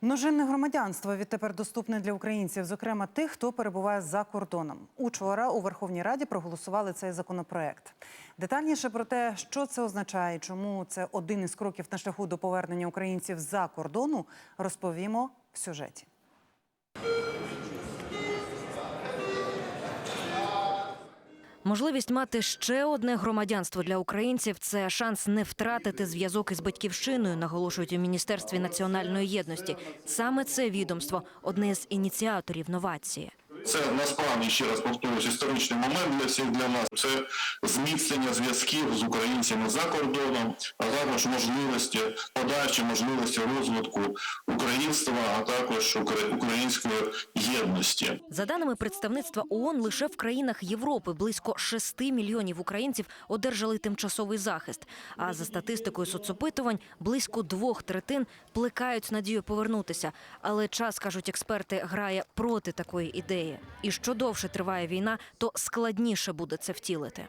Множинне громадянство відтепер доступне для українців, зокрема тих, хто перебуває за кордоном. Учора у Верховній Раді проголосували цей законопроект. Детальніше про те, що це означає, чому це один із кроків на шляху до повернення українців за кордону, розповімо в сюжеті. Можливість мати ще одне громадянство для українців це шанс не втратити зв'язок із батьківщиною, наголошують у міністерстві національної єдності. Саме це відомство одне з ініціаторів новації. Це насправді ще раз повторюсь, історичний момент для всіх для нас. Це зміцнення зв'язків з українцями за кордоном, а також можливості подальші можливості розвитку українства, а також укра- української єдності. За даними представництва ООН, лише в країнах Європи близько 6 мільйонів українців одержали тимчасовий захист. А за статистикою соцопитувань, близько двох третин плекають надію повернутися. Але час, кажуть експерти, грає проти такої ідеї. І що довше триває війна, то складніше буде це втілити.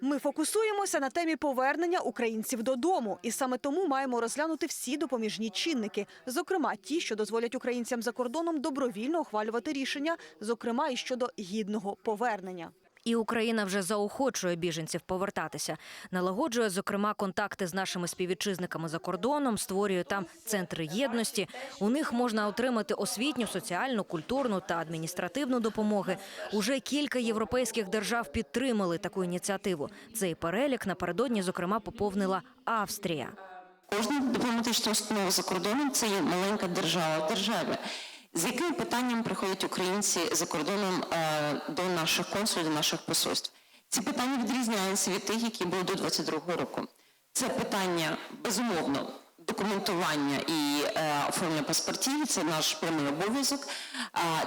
Ми фокусуємося на темі повернення українців додому, і саме тому маємо розглянути всі допоміжні чинники, зокрема ті, що дозволять українцям за кордоном добровільно ухвалювати рішення, зокрема і щодо гідного повернення. І Україна вже заохочує біженців повертатися, налагоджує зокрема контакти з нашими співвітчизниками за кордоном, створює там центри єдності. У них можна отримати освітню, соціальну, культурну та адміністративну допомоги. Уже кілька європейських держав підтримали таку ініціативу. Цей перелік напередодні зокрема поповнила Австрія. Кожна дипломатична установа за кордоном це є маленька держава державі. З яким питанням приходять українці за кордоном е, до наших консулів, до наших посольств? Ці питання відрізняються від тих, які були до 22-го року. Це питання безумовно документування і е, оформлення паспортів. Це наш прямий обов'язок.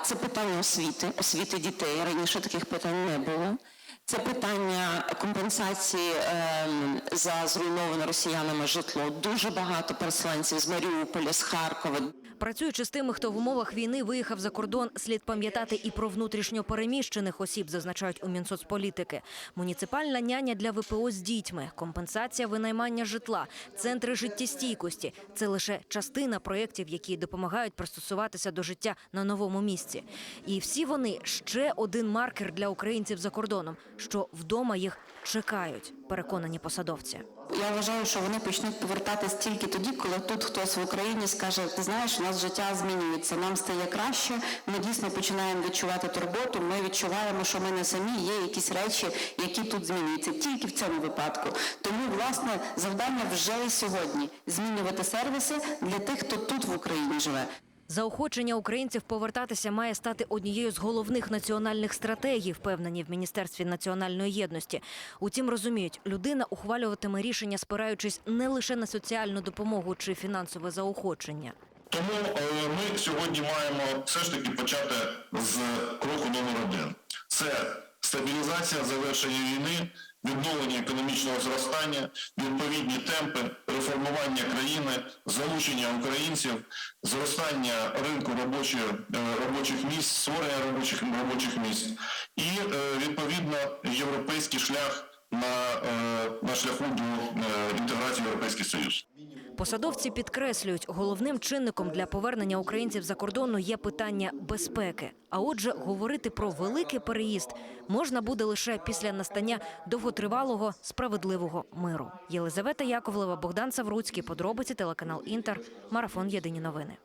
Це питання освіти, освіти дітей. Раніше таких питань не було. Це питання компенсації ем, за зруйноване росіянами житло. Дуже багато переселенців з Маріуполя, з Харкова. Працюючи з тими, хто в умовах війни виїхав за кордон, слід пам'ятати і про внутрішньо переміщених осіб, зазначають у Мінсоцполітики. Муніципальна няня для ВПО з дітьми, компенсація винаймання житла, центри життєстійкості це лише частина проєктів, які допомагають пристосуватися до життя на новому місці. І всі вони ще один маркер для українців за кордоном, що вдома їх чекають, переконані посадовці. Я вважаю, що вони почнуть повертатись тільки тоді, коли тут хтось в Україні скаже: ти знаєш, нас життя змінюється, нам стає краще. Ми дійсно починаємо відчувати турботу. Ми відчуваємо, що ми не самі є якісь речі, які тут змінюються. Тільки в цьому випадку. Тому власне завдання вже і сьогодні змінювати сервіси для тих, хто тут в Україні живе. Заохочення українців повертатися має стати однією з головних національних стратегій, впевнені в міністерстві національної єдності. Утім, розуміють, людина ухвалюватиме рішення, спираючись не лише на соціальну допомогу чи фінансове заохочення. Тому е, ми сьогодні маємо все ж таки почати з кроку номер один. Це стабілізація завершення війни, відновлення економічного зростання, відповідні темпи, реформування країни, залучення українців, зростання ринку робочих, е, робочих місць, створення робочих робочих місць і е, відповідно європейський шлях на, е, на шляху до е, інтеграції в Європейський Союз. Посадовці підкреслюють, головним чинником для повернення українців за кордону є питання безпеки. А отже, говорити про великий переїзд можна буде лише після настання довготривалого справедливого миру. Єлизавета Яковлева, Богдан Савруцький, подробиці телеканал Інтер, марафон Єдині новини.